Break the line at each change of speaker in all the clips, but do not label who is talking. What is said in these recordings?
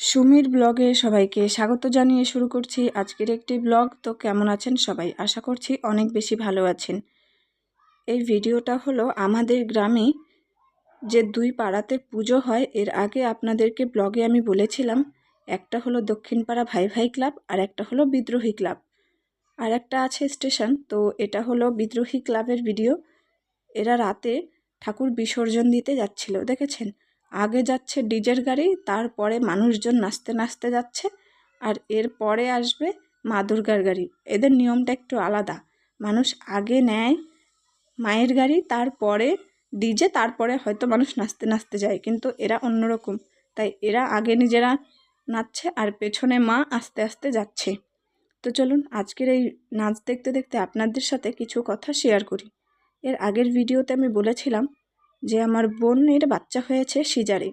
সুমির ব্লগে সবাইকে স্বাগত জানিয়ে শুরু করছি আজকের একটি ব্লগ। তো কেমন আছেন সবাই? আশা করছি অনেক বেশি ভালো আছেন। এই ভিডিওটা হলো আমাদের গ্রামে যে দুই পাড়াতে পুজো হয়, এর আগে আপনাদেরকে ব্লগে আমি বলেছিলাম, একটা হলো দক্ষিণ পাড়া ভাই ভাই ক্লাব আর একটা হলো বিদ্রোহী ক্লাব। আর একটা আছে স্টেশন, তো এটা হলো বিদ্রোহী ক্লাবের ভিডিও। এরা রাতে ঠাকুর বিসর্জন দিতে যাচ্ছিল, দেখেছেন? আগে যাচ্ছে ডিজের গাড়ি, তারপরে মানুষজন নাচতে নাচতে যাচ্ছে, আর এর পরে আসবে মা দুর্গার গাড়ি। এদের নিয়মটা একটু আলাদা। মানুষ আগে নেয় মায়ের গাড়ি, তারপরে ডিজে, তারপরে হয়তো মানুষ নাচতে নাচতে যায়, কিন্তু এরা অন্যরকম। তাই এরা আগে নিজেরা নাচছে আর পেছনে মা আস্তে আস্তে যাচ্ছে। তো চলুন আজকের এই নাচ দেখতে দেখতে আপনাদের সাথে কিছু কথা শেয়ার করি। এর আগের ভিডিওতে আমি বলেছিলাম যে আমার বোনের বাচ্চা হয়েছে সিজারে।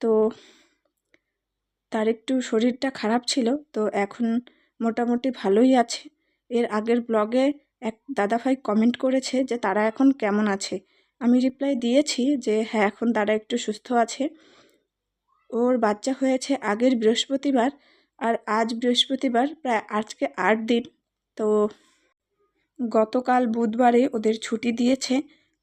তো তার একটু শরীরটা খারাপ ছিল, তো এখন মোটামুটি ভালোই আছে। এর আগের ব্লগে এক দাদাভাই কমেন্ট করেছে যে, তারা এখন কেমন আছে? আমি রিপ্লাই দিয়েছি যে হ্যাঁ এখন তারা একটু সুস্থ আছে। ওর বাচ্চা হয়েছে আগের বৃহস্পতিবার আর আজ বৃহস্পতিবার প্রায় আজকে আট দিন। তো গতকাল বুধবারে ওদের ছুটি দিয়েছে।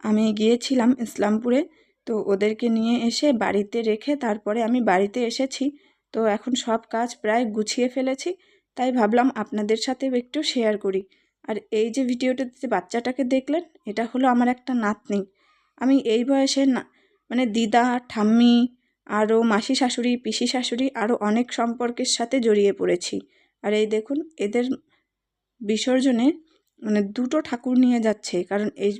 আমি গিয়েছিলাম ইসলামপুরে, তো ওদেরকে নিয়ে এসে বাড়িতে রেখে তারপরে আমি বাড়িতে এসেছি। তো এখন সব কাজ প্রায় গুছিয়ে ফেলেছি, তাই ভাবলাম আপনাদের সাথেও একটু শেয়ার করি। আর এই যে ভিডিওটাতে বাচ্চাটাকে দেখলেন, এটা হলো আমার একটা নাতনি। আমি এই বয়সে না মানে দিদা, ঠাম্মি, আরও মাসি শাশুড়ি, পিসি শাশুড়ি, আরও অনেক সম্পর্কের সাথে জড়িয়ে পড়েছি। আর এই দেখুন, এদের বিসর্জনে মানে দুটো ঠাকুর নিয়ে যাচ্ছে, কারণ এই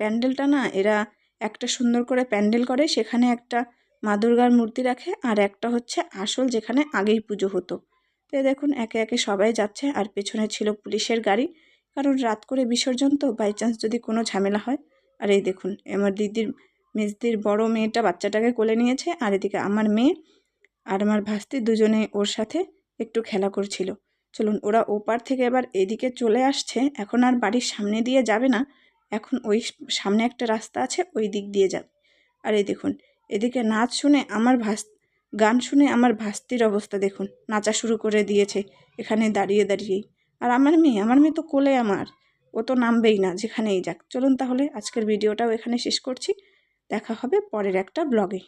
প্যান্ডেলটা না, এরা একটা সুন্দর করে প্যান্ডেল করে, সেখানে একটা মা দুর্গার মূর্তি রাখে আর একটা হচ্ছে আসল যেখানে আগেই পুজো হতো। তো দেখুন, একে একে সবাই যাচ্ছে আর পেছনে ছিল পুলিশের গাড়ি। কারণ রাত করে বিসর্জন তো বাই চান্স যদি কোনো ঝামেলা হয়। আর এই দেখুন, আমার দিদির মেজদির বড় মেয়েটা বাচ্চাটাকে কোলে নিয়েছে আর এদিকে আমার মেয়ে আর আমার ভাস্তি দুজনে ওর সাথে একটু খেলা করছিল। চলুন, ওরা ওপার থেকে এবার এদিকে চলে আসছে। এখন আর বাড়ির সামনে দিয়ে যাবে না। এখন ওই সামনে একটা রাস্তা আছে, ওই দিক দিয়ে যাবে আর এই দেখুন, এদিকে নাচ শুনে আমার ভাস, গান শুনে আমার ভাস্তির অবস্থা দেখুন। নাচা শুরু করে দিয়েছে, এখানে দাঁড়িয়ে দাঁড়িয়েই। আর আমার মেয়ে আমার মেয়ে তো কোলে আমার, ও তো নামবেই না, যেখানেই যাক। চলুন তাহলে আজকের ভিডিওটাও এখানে শেষ করছি। দেখা হবে পরের একটা ব্লগে।